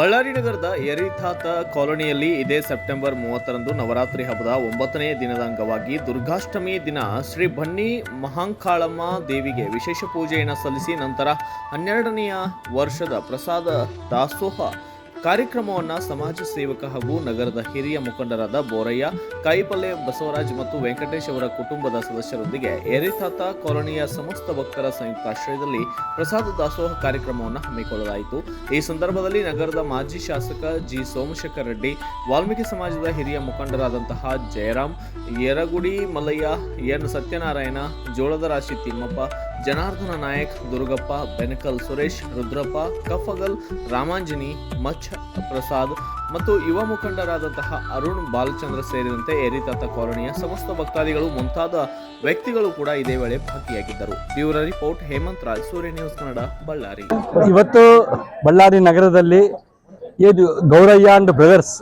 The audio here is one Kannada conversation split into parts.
ಬಳ್ಳಾರಿ ನಗರದ ಯರಿಥಾತ ಕಾಲೋನಿಯಲ್ಲಿ ಇದೇ ಸೆಪ್ಟೆಂಬರ್ ಮೂವತ್ತರಂದು ನವರಾತ್ರಿ ಹಬ್ಬದ ಒಂಬತ್ತನೇ ದಿನದ ಅಂಗವಾಗಿ ದುರ್ಗಾಷ್ಟಮಿ ದಿನ ಶ್ರೀ ಬನ್ನಿ ಮಹಾಂಕಾಳಮ್ಮ ದೇವಿಗೆ ವಿಶೇಷ ಪೂಜೆಯನ್ನು ಸಲ್ಲಿಸಿ ನಂತರ ಹನ್ನೆರಡನೆಯ ವರ್ಷದ ಪ್ರಸಾದ ದಾಸೋಹ ಕಾರ್ಯಕ್ರಮವನ್ನು ಸಮಾಜ ಸೇವಕ ಹಾಗೂ ನಗರದ ಹಿರಿಯ ಮುಖಂಡರಾದ ಬೋರಯ್ಯ, ಕಾಯಿಪಲ್ಲೆ ಬಸವರಾಜ್ ಮತ್ತು ವೆಂಕಟೇಶ್ ಅವರ ಕುಟುಂಬದ ಸದಸ್ಯರೊಂದಿಗೆ ಏರಿತಾತ ಕಾಲೋನಿಯ ಸಮಸ್ತ ಭಕ್ತರ ಸಂಯುಕ್ತಾಶ್ರಯದಲ್ಲಿ ಪ್ರಸಾದ ದಾಸೋಹ ಕಾರ್ಯಕ್ರಮವನ್ನು ಹಮ್ಮಿಕೊಳ್ಳಲಾಯಿತು. ಈ ಸಂದರ್ಭದಲ್ಲಿ ನಗರದ ಮಾಜಿ ಶಾಸಕ ಜಿ ಸೋಮಶೇಖರ್ ರೆಡ್ಡಿ, ವಾಲ್ಮೀಕಿ ಸಮಾಜದ ಹಿರಿಯ ಮುಖಂಡರಾದಂತಹ ಜಯರಾಮ್, ಯರಗುಡಿ ಮಲ್ಲಯ್ಯ, ಎನ್ ಸತ್ಯನಾರಾಯಣ, ಜೋಳದ ರಾಶಿ ತಿಮ್ಮಪ್ಪ ಜನಾರ್ದನ ನಾಯಕ್, ದುರ್ಗಪ್ಪ, ಬೆನಕಲ್ ಸುರೇಶ್, ರುದ್ರಪ್ಪ, ಕಫಗಲ್, ರಾಮಾಂಜನಿ ಮಚ್ ಪ್ರಸಾದ್ ಮತ್ತು ಯುವ ಮುಖಂಡರಾದಂತಹ ಅರುಣ್ ಬಾಲಚಂದ್ರ ಸೇರಿದಂತೆ ಏರಿತಾತ ಕಾಲೋನಿಯ ಸಮಸ್ತ ಭಕ್ತಾದಿಗಳು ಮುಂತಾದ ವ್ಯಕ್ತಿಗಳು ಕೂಡ ಇದೇ ವೇಳೆ ಭಾಗಿಯಾಗಿದ್ದರು. Bureau report, Hemanth Raj, Surya news Kannada, Ballari. ಇವತ್ತು ಬಳ್ಳಾರಿ ನಗರದಲ್ಲಿ ಗೌರಯ್ಯ ಅಂಡ್ ಬ್ರದರ್ಸ್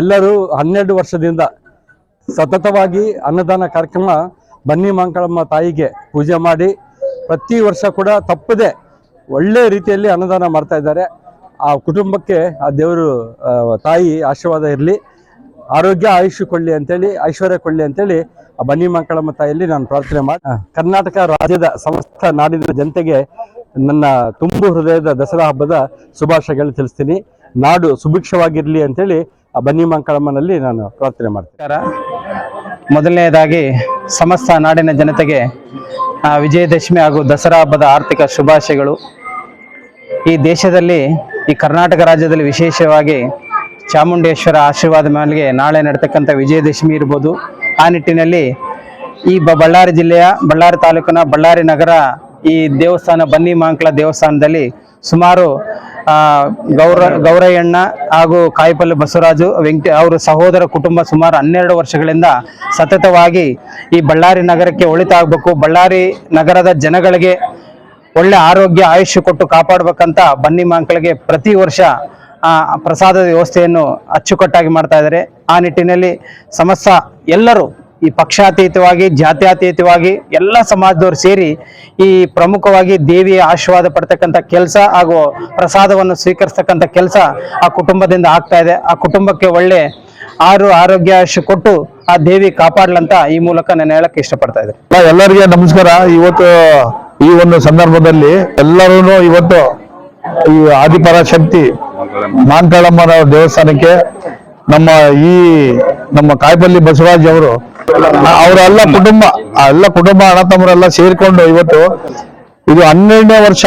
ಎಲ್ಲರೂ ಹನ್ನೆರಡು ವರ್ಷದಿಂದ ಸತತವಾಗಿ ಅನ್ನದಾನ ಕಾರ್ಯಕ್ರಮ ಬನ್ನಿ ಮಾಂಕಳಮ್ಮ ತಾಯಿಗೆ ಪೂಜೆ ಮಾಡಿ ಪ್ರತಿ ವರ್ಷ ಕೂಡ ತಪ್ಪದೆ ಒಳ್ಳೆ ರೀತಿಯಲ್ಲಿ ಅನ್ನದಾನ ಮಾಡ್ತಾ ಇದ್ದಾರೆ. ಆ ಕುಟುಂಬಕ್ಕೆ, ಆ ದೇವರು ತಾಯಿ ಆಶೀರ್ವಾದ ಇರಲಿ. ಆರೋಗ್ಯ ಆಯುಷ್ ಕೊಳ್ಳಿ ಅಂತೇಳಿ, ಐಶ್ವರ್ಯ ಕೊಳ್ಳಿ ಅಂತೇಳಿ ಆ ಬನ್ನಿ ಮಂಕಳಮ್ಮ ತಾಯಿಯಲ್ಲಿ ನಾನು ಪ್ರಾರ್ಥನೆ ಮಾಡಿ ಕರ್ನಾಟಕ ರಾಜ್ಯದ ಸಮಸ್ತ ನಾಡಿನ ಜನತೆಗೆ ನನ್ನ ತುಂಬು ಹೃದಯದ ದಸರಾ ಹಬ್ಬದ ಶುಭಾಶಯಗಳು ತಿಳಿಸ್ತೀನಿ. ನಾಡು ಸುಭಿಕ್ಷವಾಗಿರಲಿ ಅಂತೇಳಿ ಆ ಬನ್ನಿ ಮಂಕಳಮ್ಮನಲ್ಲಿ ನಾನು ಪ್ರಾರ್ಥನೆ ಮಾಡ್ತೀನಿ. ಮೊದಲನೆಯದಾಗಿ ಸಮಸ್ತ ನಾಡಿನ ಜನತೆಗೆ ವಿಜಯದಶಮಿ ಹಾಗೂ ದಸರಾ ಹಬ್ಬದ ಆರ್ಥಿಕ ಶುಭಾಶಯಗಳು. ಈ ದೇಶದಲ್ಲಿ, ಈ ಕರ್ನಾಟಕ ರಾಜ್ಯದಲ್ಲಿ ವಿಶೇಷವಾಗಿ ಚಾಮುಂಡೇಶ್ವರ ಆಶೀರ್ವಾದ ಮೇಲೆಗೆ ನಾಳೆ ನಡ್ತಕ್ಕಂಥ ವಿಜಯದಶಮಿ ಇರ್ಬೋದು. ಆ ನಿಟ್ಟಿನಲ್ಲಿ ಈ ಬಳ್ಳಾರಿ ಜಿಲ್ಲೆಯ, ಬಳ್ಳಾರಿ ತಾಲೂಕಿನ ಬಳ್ಳಾರಿ ನಗರ ಈ ದೇವಸ್ಥಾನ, ಬನ್ನಿ ಮಾಂಕ್ಲ ದೇವಸ್ಥಾನದಲ್ಲಿ ಸುಮಾರು ಗೌರ, ಗೌರಯ್ಯಣ್ಣ ಹಾಗೂ ಕಾಯಿಪಲ್ಲೆ ಬಸವರಾಜು ವೆಂಕಟ ಅವರ ಸಹೋದರ ಕುಟುಂಬ ಸುಮಾರು ಹನ್ನೆರಡು ವರ್ಷಗಳಿಂದ ಸತತವಾಗಿ ಈ ಬಳ್ಳಾರಿ ನಗರಕ್ಕೆ ಒಳಿತಾಗಬೇಕು. ಬಳ್ಳಾರಿ ನಗರದ ಜನಗಳಿಗೆ ಒಳ್ಳೆ ಆರೋಗ್ಯ ಆಯುಷ್ಯ ಕೊಟ್ಟು ಕಾಪಾಡಬೇಕಂತ ಬನ್ನಿ ಮಾಂಕಳಿಗೆ ಪ್ರತಿ ವರ್ಷ ಪ್ರಸಾದದ ವ್ಯವಸ್ಥೆಯನ್ನು ಅಚ್ಚುಕಟ್ಟಾಗಿ ಮಾಡ್ತಾ ಇದ್ದಾರೆ. ಆ ನಿಟ್ಟಿನಲ್ಲಿ ಸಮಸ್ತ ಎಲ್ಲರೂ ಈ ಪಕ್ಷಾತೀತವಾಗಿ, ಜಾತ್ಯಾತೀತವಾಗಿ ಎಲ್ಲ ಸಮಾಜದವರು ಸೇರಿ ಈ ಪ್ರಮುಖವಾಗಿ ದೇವಿಯ ಆಶೀರ್ವಾದ ಪಡ್ತಕ್ಕಂಥ ಕೆಲಸ ಹಾಗೂ ಪ್ರಸಾದವನ್ನು ಸ್ವೀಕರಿಸ್ತಕ್ಕಂಥ ಕೆಲಸ ಆ ಕುಟುಂಬದಿಂದ ಆಗ್ತಾ ಇದೆ. ಆ ಕುಟುಂಬಕ್ಕೆ ಒಳ್ಳೆ ಆರು ಆರೋಗ್ಯ ಕೊಟ್ಟು ಆ ದೇವಿ ಕಾಪಾಡ್ಲಂತ ಈ ಮೂಲಕ ನಾನು ಹೇಳಕ್ಕೆ ಇಷ್ಟಪಡ್ತಾ ಇದ್ದೀನಿ. ಎಲ್ಲರಿಗೆ ನಮಸ್ಕಾರ. ಇವತ್ತು ಈ ಒಂದು ಸಂದರ್ಭದಲ್ಲಿ ಎಲ್ಲರೂ ಇವತ್ತು ಈ ಆದಿಪರಾಶಕ್ತಿ ಮಾಂಕಾಳಮ್ಮನ ದೇವಸ್ಥಾನಕ್ಕೆ ನಮ್ಮ ಈ ನಮ್ಮ ಕಾಯಿಪಲ್ಲಿ ಬಸವರಾಜ್ ಅವರು ಅವರೆಲ್ಲ ಕುಟುಂಬ, ಎಲ್ಲ ಕುಟುಂಬ ಅಣ್ಣ ತಮ್ಮರೆಲ್ಲ ಸೇರಿಕೊಂಡು ಇವತ್ತು ಇದು ಹನ್ನೆರಡನೇ ವರ್ಷ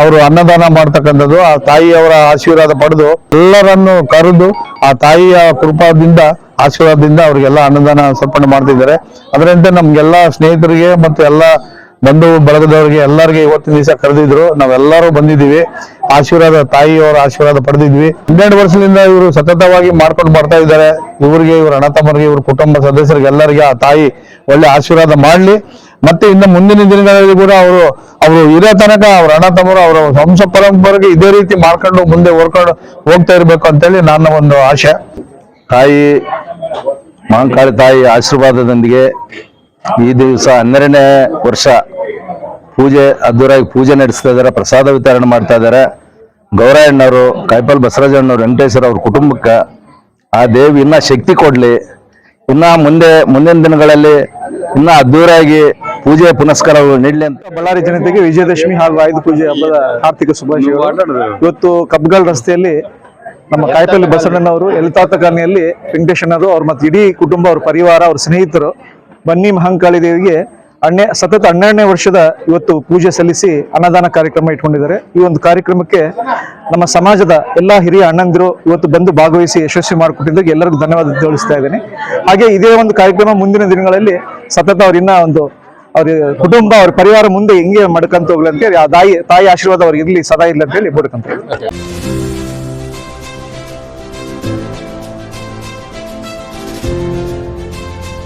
ಅವರು ಅನ್ನದಾನ ಮಾಡ್ತಕ್ಕಂಥದ್ದು. ಆ ತಾಯಿಯವರ ಆಶೀರ್ವಾದ ಪಡೆದು ಎಲ್ಲರನ್ನು ಕರೆದು ಆ ತಾಯಿಯ ಕೃಪಾದಿಂದ, ಆಶೀರ್ವಾದದಿಂದ ಅವರಿಗೆಲ್ಲ ಅನ್ನದಾನ ಸಮರ್ಪಣೆ ಮಾಡ್ತಿದ್ದಾರೆ. ಅದರಂತೆ ನಮ್ಗೆಲ್ಲ ಸ್ನೇಹಿತರಿಗೆ ಮತ್ತು ಎಲ್ಲ ಬಂಧು ಬಳಗದವರಿಗೆ ಎಲ್ಲರಿಗೆ ಇವತ್ತಿನ ದಿವಸ ಕರೆದಿದ್ರು. ನಾವೆಲ್ಲರೂ ಬಂದಿದ್ದೀವಿ. ಆಶೀರ್ವಾದ ತಾಯಿಯವರ ಆಶೀರ್ವಾದ ಪಡೆದಿದ್ವಿ. ಹನ್ನೆರಡು ವರ್ಷದಿಂದ ಇವರು ಸತತವಾಗಿ ಮಾಡ್ಕೊಂಡು ಬರ್ತಾ ಇದ್ದಾರೆ. ಇವರಿಗೆ, ಇವರ ಅಣ್ಣ ತಮ್ಮರಿಗೆ, ಇವ್ರ ಕುಟುಂಬ ಸದಸ್ಯರಿಗೆ, ಎಲ್ಲರಿಗೆ ಆ ತಾಯಿ ಒಳ್ಳೆ ಆಶೀರ್ವಾದ ಮಾಡ್ಲಿ. ಮತ್ತೆ ಇನ್ನು ಮುಂದಿನ ದಿನಗಳಲ್ಲಿ ಕೂಡ ಅವರು ಅವರು ಇರೋ ತನಕ ಅವ್ರ ಅಣ್ಣ ತಮ್ಮರು, ಅವರ ವಂಶ ಪರಂಪರೆಗೆ ಇದೇ ರೀತಿ ಮಾಡ್ಕೊಂಡು ಮುಂದೆ ಹೊರ್ಕೊಂಡು ಹೋಗ್ತಾ ಇರಬೇಕು ಅಂತೇಳಿ ನನ್ನ ಒಂದು ಆಶೆ. ತಾಯಿ, ಮಹಾಂಕಾಳಿ ತಾಯಿ ಆಶೀರ್ವಾದದೊಂದಿಗೆ ಈ ದಿವಸ ಹನ್ನೆರಡನೇ ವರ್ಷ ಪೂಜೆ, ಅದ್ದೂರಾಗಿ ಪೂಜೆ ನಡೆಸ್ತಾ ಇದ್ದಾರೆ, ಪ್ರಸಾದ ವಿತರಣೆ ಮಾಡ್ತಾ ಇದ್ದಾರೆ. ಗೌರಯ್ಯಣ್ಣವರು ಕಾಯ್ಪಾಲ್ ಬಸವರಾಜಣ್ಣವ್ರು ವೆಂಕಟೇಶ್ವರ ಅವ್ರ ಕುಟುಂಬಕ್ಕೆ ಆ ದೇವಿ ಇನ್ನ ಶಕ್ತಿ ಕೊಡ್ಲಿ. ಇನ್ನ ಮುಂದೆ, ಮುಂದಿನ ದಿನಗಳಲ್ಲಿ ಇನ್ನ ಅದ್ದೂರಾಗಿ ಪೂಜೆ ಪುನಸ್ಕಾರಗಳು ನೀಡಲಿ ಅಂತ. ಬಳ್ಳಾರಿ ಜನತೆಗೆ ವಿಜಯದಶಮಿ ಹಾಗೂ ಆಯುಧ ಪೂಜೆ ಹಬ್ಬದ ಆರ್ಥಿಕ ಶುಭಾಶಯಗಳು. ಇವತ್ತು ಕಬ್ಗಲ್ ರಸ್ತೆಯಲ್ಲಿ ನಮ್ಮ ಕಾಯಿಪಲ್ಲಿ ಬಸವಣ್ಣನವರು ಎಲ್ತಾತ ಕಾಲನಿಯಲ್ಲಿ ವೆಂಕಟೇಶಣ್ಣರು ಅವ್ರ ಮತ್ತೆ ಇಡೀ ಕುಟುಂಬ, ಅವ್ರ ಪರಿವಾರ, ಅವ್ರ ಸ್ನೇಹಿತರು ಬನ್ನಿ ಮಹಾಂಕಾಳಿ ದೇವಿಗೆ ಹನ್ನೆ, ಸತತ ಹನ್ನೆರಡನೇ ವರ್ಷದ ಇವತ್ತು ಪೂಜೆ ಸಲ್ಲಿಸಿ ಅನ್ನದಾನ ಕಾರ್ಯಕ್ರಮ ಇಟ್ಕೊಂಡಿದ್ದಾರೆ. ಈ ಒಂದು ಕಾರ್ಯಕ್ರಮಕ್ಕೆ ನಮ್ಮ ಸಮಾಜದ ಎಲ್ಲ ಹಿರಿಯ ಅಣ್ಣಂದಿರು ಇವತ್ತು ಬಂದು ಭಾಗವಹಿಸಿ ಯಶಸ್ವಿ ಮಾಡಿಕೊಟ್ಟಿದ್ದಕ್ಕೆ ಎಲ್ಲರಿಗೂ ಧನ್ಯವಾದ ತಿಳಿಸ್ತಾ ಇದ್ದೀನಿ. ಹಾಗೆ ಇದೇ ಒಂದು ಕಾರ್ಯಕ್ರಮ ಮುಂದಿನ ದಿನಗಳಲ್ಲಿ ಸತತ ಅವರಿನ್ನ ಒಂದು ಅವ್ರ ಕುಟುಂಬ, ಅವ್ರ ಪರಿವಾರ ಮುಂದೆ ಹೆಂಗೆ ಮಡ್ಕಂತ ಹೋಗ್ಲಿ ಅಂತೇಳಿ ಆ ತಾಯಿ ತಾಯಿ ಆಶೀರ್ವಾದ ಅವ್ರಿಗೆ ಇರಲಿ, ಸದಾ ಇರಲಿ ಅಂತೇಳಿ ಬೇಡ್ಕಂತ